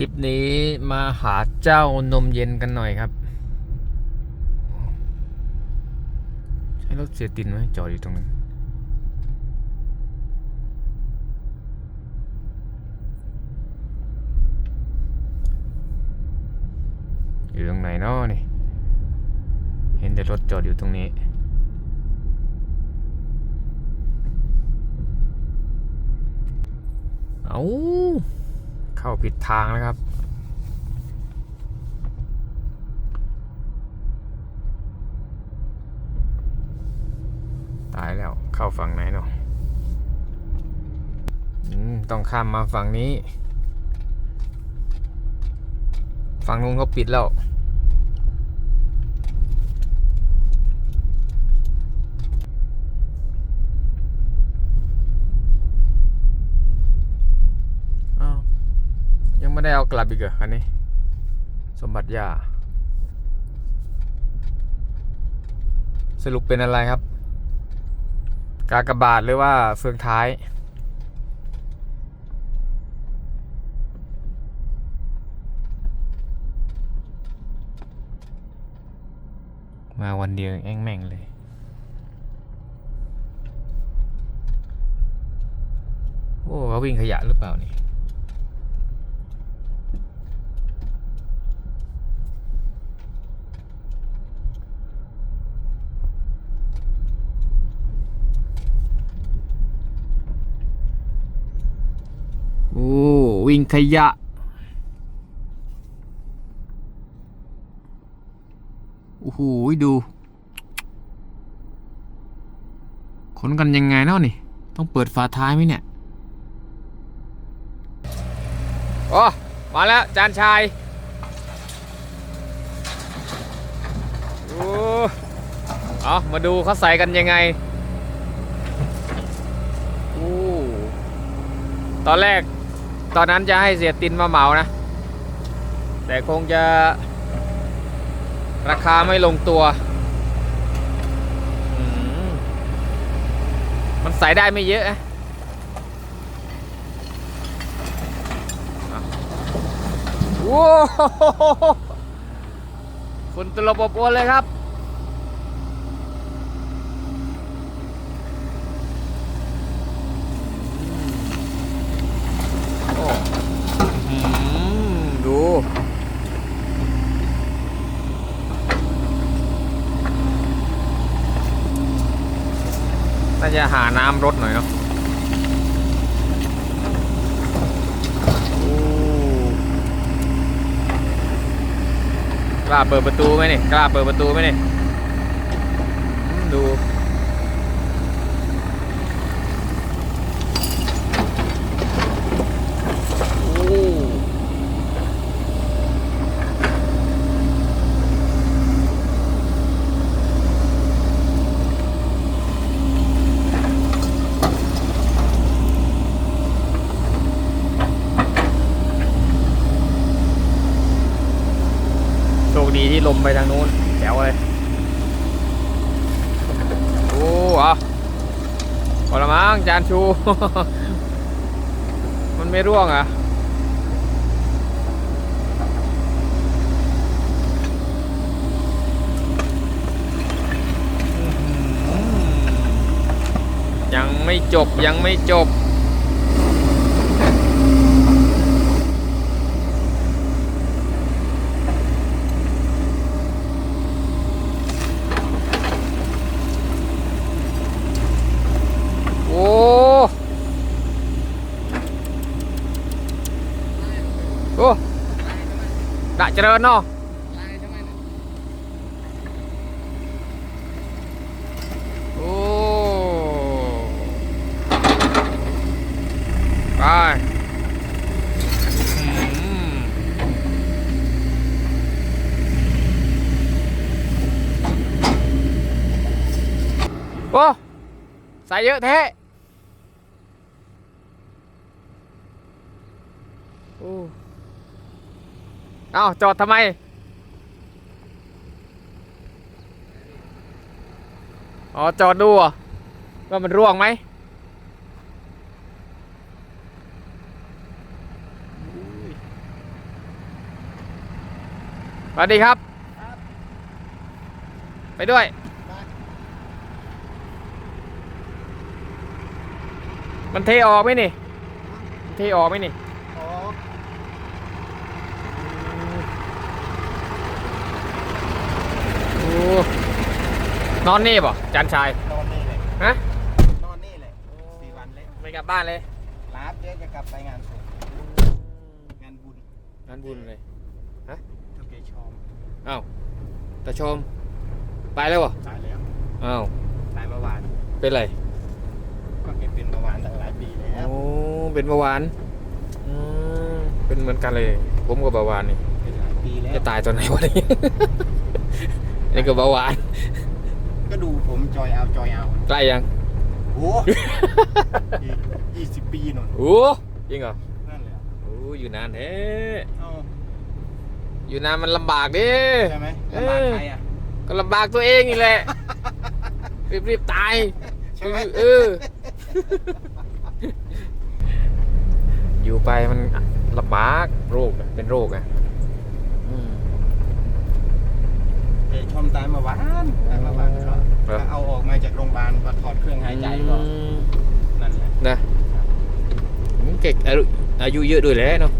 ลิปนี้มาหาเจ้านมเย็นกันหน่อยครับ ใช่รถเสียตินไหมจอดอยู่ตรงนั้นอยู่ตรงไหนเนาะนี่ เห็นแต่รถจอดอยู่ตรงนี้เอา เข้าผิดทางนะครับ ตายแล้วเข้าฝั่งไหนเนาะอืมต้องข้ามมาฝั่งนี้ ฝั่งนู้นเขาปิดแล้ว อ้าวยัง ไม่ได้เอากลับอีกเหรอคันนี้ สมบัติยาสรุปเป็นอะไรครับ กากบาทหรือว่าเฟืองท้าย มาวันเดียวแอ่งแม่งเลยโอ้เขาวิ่งขยะหรือเปล่านี่ โอ้ วิ่งขยะ โอ้โห ดู ขนกันยังไงเนาะนี่ ต้องเปิดฝาท้ายไหมเนี่ย โอ้ มาแล้ว จานชาย โอ้เอามาดูเขาใส่กันยังไงโอ้ตอนแรก ตอนนั้นจะให้เสียตินมาเหมานะ แต่คงจะราคาไม่ลงตัวมันใส่ได้ไม่เยอะอะโว้โหฝุ่นตลบอบอวนเลยครับ โอ้อืมดู น่า จะหาน้ำรถหน่อยเนาะกล้าเปิดประตูไหมนี่กล้าเปิดประตูไหมนี่ดูโอ้โชคดีที่ ลมไปทางนู้นแจ๋วเลยโอ้เอาพอละมั้งจานชู มันไม่ร่วงอะยังไม่จบยังไม่จบ โอ้ โอ้ดะเจริญเนาะโอ้ไปอืมโอ้ใส่เยอะแท้โอ้ เอาจอดทำไม อ๋อ จอดดูว่ามันร่วงไหมสวัสดีครับ ไปด้วย มันเทออกไหมนี่ เทออกไหมนี่ อ๋อ โอ้ นอนนี่ป่ะจันชาย นอนนี่เลยฮะ นอนนี่เลยสี่วันเลยไม่กลับบ้านเลย ลาบเดี๋ยวจะกลับไปงานศพงานบุญงานบุญเลยทุกเกชอมอ้าวตาชม ไปแล้วเหรอตายแล้วอ้าวตายเมื่อวาน เป็นไร ก็แกเป็นเมื่อวานตั้งหลายปีแล้วโอ้เป็นเบาหวานอืมเป็นเหมือนกันเลย ผมกับเบาหวานนี่ เป็นหลายปีแล้วจะตายตอนไหนวะนี่นี่ก็เบาหวาน ก็ดูผมจอยเอาจอยเอาใกล้ยังโอ้อีกยี่สิบปีหน่อยโอ้จริงเหรอนั่นแหละโอ้อยู่นานแท้เอ้าอยู่นานมันลำบากดิใช่ไหมเออลำบากใครอะก็ลำบากตัวเองนี่แหละ รีบรีบๆตายใช่ไหมเออ อยู่ไปมันลำบากโรคอะเป็นโรคอะอืม เกชอมตายเมื่อวานตายเมื่อวานก็เหรอก็เอาออกมาจากโรงพยาบาลก็ถอดเครื่องหายใจก็อืมนั่นแหละนะอืมเก่งอายุอายุเยอะด้วยแหล้วเนาะ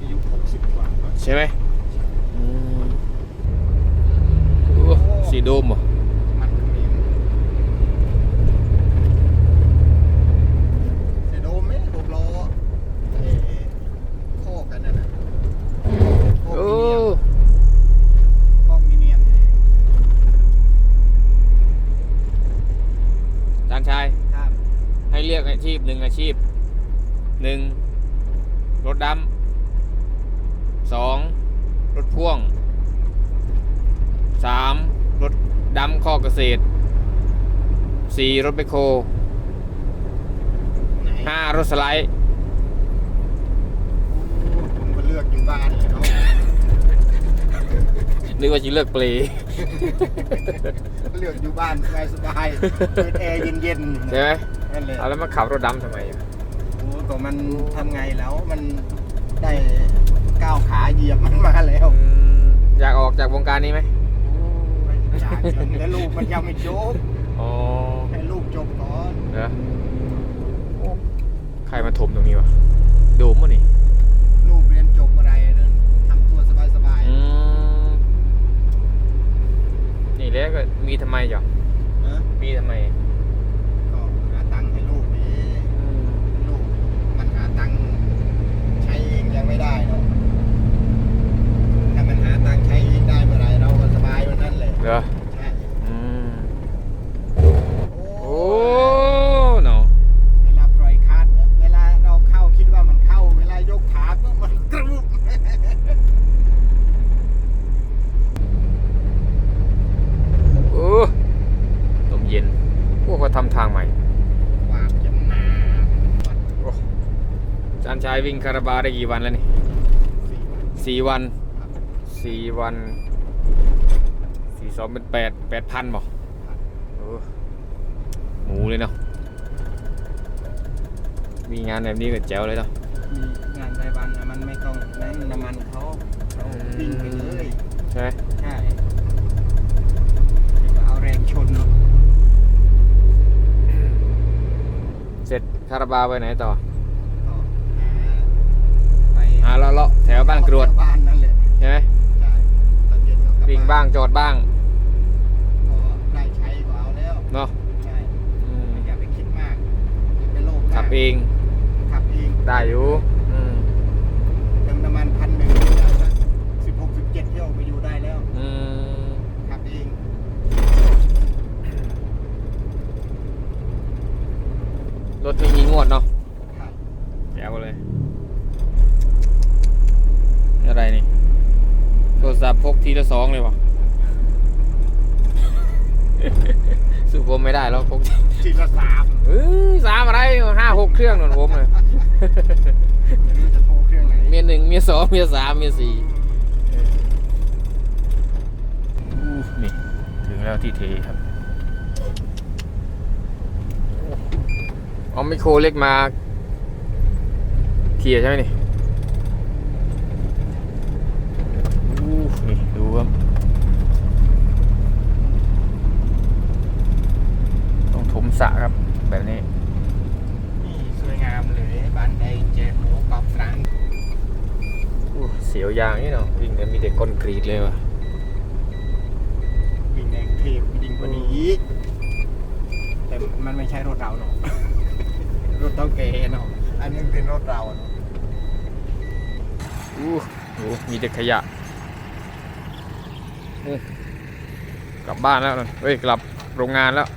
อายุหกสิบกว่าก็ใช่ไหมอืมโอ้สีโดมเหรอ มันก็มีเสียโดมไหมหกล้อเอ่อโคกกันนั่นน่ะโคก โอ้ มิเนียมโคกมิเนียม จานชาย ครับ ให้เรียกอา ชีพหนึ่งอาชีพหนึ่งรถดำสองรถพ่วงสามรถดำข้อเกษตรสี่รถไปโคไหนห้ารถสไลด์ผมก็เลือกอยู่บ้านเลยเนาะนึกว่าจะเลิกเปลเลือกอยู่บ้านสบายสบายๆเปิดแอร์เย็นๆ ใช่ไหม นั่นเลยเอาแล้วมาขับรถดำทำไมอะโอ้ก็มันทำไงแล้วมันได้ก้าวขาเหยียบมันมาแล้วอืมอยากออกจากวงการนี้ไหมอยากจนแต่ลูกมันยังไม่จบอ๋อให้ลูกจบก่อนเหรอโอ้ใครมาถมตรงนี้วะโดมวะนี่ ลูกเรียนจบอะไรนั้นทำตัวสบายสบายอืมนี่แล้วก็มีทำไมจ๊ะๆนะมีทำไม ก็หาตังค์ให้ลูกนี่ลูกมันหาตังค์ใช้เองยังไม่ได้เนาะถ้ามันหาตังค์ใช้เองได้เมื่อไหรเราก็สบายวันนั้น เลยเหรอใช่อืมโอ้โอ้เนาะเวลาปล่อยคาดเวลาเราเข้าคิดว่ามันเข้า เวลายกขาปุ๊บมันกรุบโอ้ลมเย็นพวกเขาทำทางใหม่ความจำนาโอ้จานชายวิ่งคาราบาวได้กี่วันแล้วนี่สี่วันสี่วันครับสี่วัน สี่สองเป็นแปดแปดพันบ่โอ้หมูเลยเนาะ มีงานแบบนี้ก็แจ๋วเลยเนาะ มีงานรายวันนะมันไม่ต้องนั่นน้ำมันเขาเขาวิ่งไปเลยใช่ไหมใช่เดี๋ยวก็เอาแรงชนเนาะเสร็จคาราบาวไปไหนต่อก็หาไปอ่าเลาะเลาะแถวบ้านกรวดบ้านนั่นแหละใช่ไหมใช่ตอนเย็นก็กลับวิ่งบ้างจอดบ้าง ก็ได้ใช้ก็เอาแล้ว เนาะ ใช่ อืม อย่าไปคิดมาก เป็นโรคขับเองขับเองได้อยู่อืมเติมน้ำมันพันหนึ่งสิบหกสิบเจ็ดเที่ยวไปอยู่ได้แล้วอืมขับเองรถไม่มีงวดเนาะครับแจ๋วเลย อะไรนี่ โทรศัพท์พกทีละสองเลยวะ สู้ผมไม่ได้แล้วพกทีละสามเอ้ยสามอะไรห้าหกเครื่องหนุนผมเลยไม่รู้จะโทรเครื่องไหนเมียหนึ่งเมียสองเมียสามเมียสี่อู้นี่ ถึงแล้วที่เทครับเอาไมโครเล็กมาเคลียร์ใช่ไหมนี่อู้นี่ดูครับ สระครับ แบบนี้นี่สวยงามเลยบ้านใดเจ็ดหมูกรอบฟรังอู้เสียวยางนี่เนาะวิ่งกันมีแต่คอนกรีตเลยว่ะวิ่งแดงเทพวิ่งกว่านี้อีกแต่มันไม่ใช่รถเราเนาะรถเต้าเกเนาะอันนี้เป็นรถเราเนาะอู้หูมีแต่ขยะอู้กลับบ้านแล้วนั่นเฮ้ยกลับโรงงานแล้ว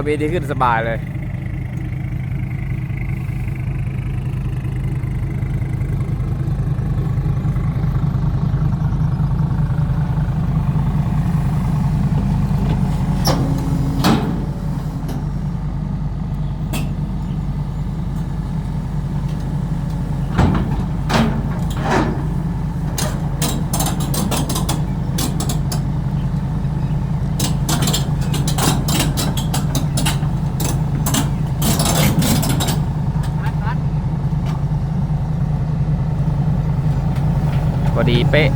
โอ้บีดีขึ้นสบายเลย อดีเป๊ะ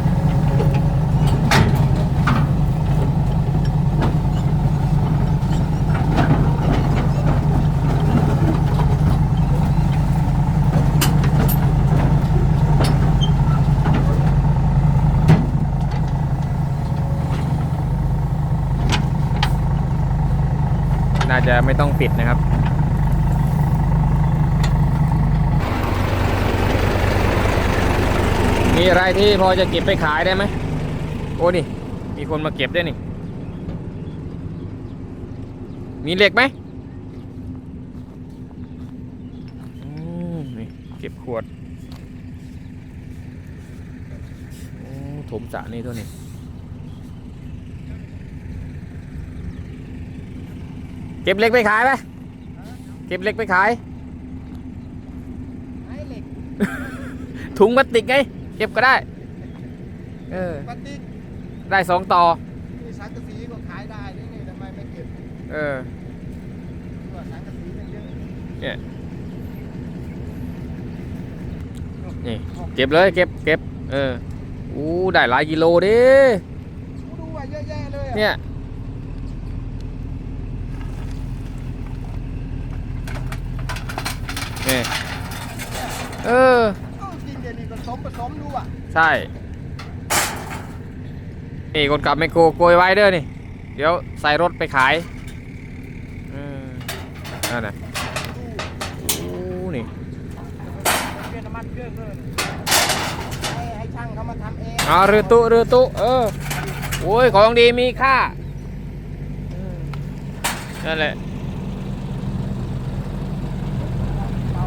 น่าจะไม่ต้องปิดนะครับ มีอะไรที่พอจะเก็บไปขายได้ไหมโอ้นี่มีคนมาเก็บได้วยนี่ มีเหล็กไหมอืมนี่เก็บขวดโอ้ถมสระนี่ตัวนี้เก็บเหล็กไปขายไหมเก็บเหล็กไปขายไอ้เหล็กถุงพลาสติกไง เก็บก็ได้ เออ ปฏิกได้สองต่อ นี่สังกะสีก็ขายได้นี่นี่ทำไมไม่เก็บเออว่าสังกะสีมันเยอะเนี่ยนี่ เก็บเลยเก็บเก็บ เออ อู้ได้หลายกิโลดิดูว่าเยอะแยะเลยอะเนี่ย นี่ เออ ผสมดูอะใช่ นี่คนขับไมโครโกยไว้เด้อนี่ เดี๋ยวใส่รถไปขายอืมนั่นน่ะดูอู้นี่เปลี่ยนน้ำมันเครื่องเลยให้ให้ช่างเขามาทำเองเอาเรือตุเรือตุเออโอ้ยของดีมีค่าอืมนั่นแหละ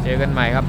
เจอกันใหม่ครับ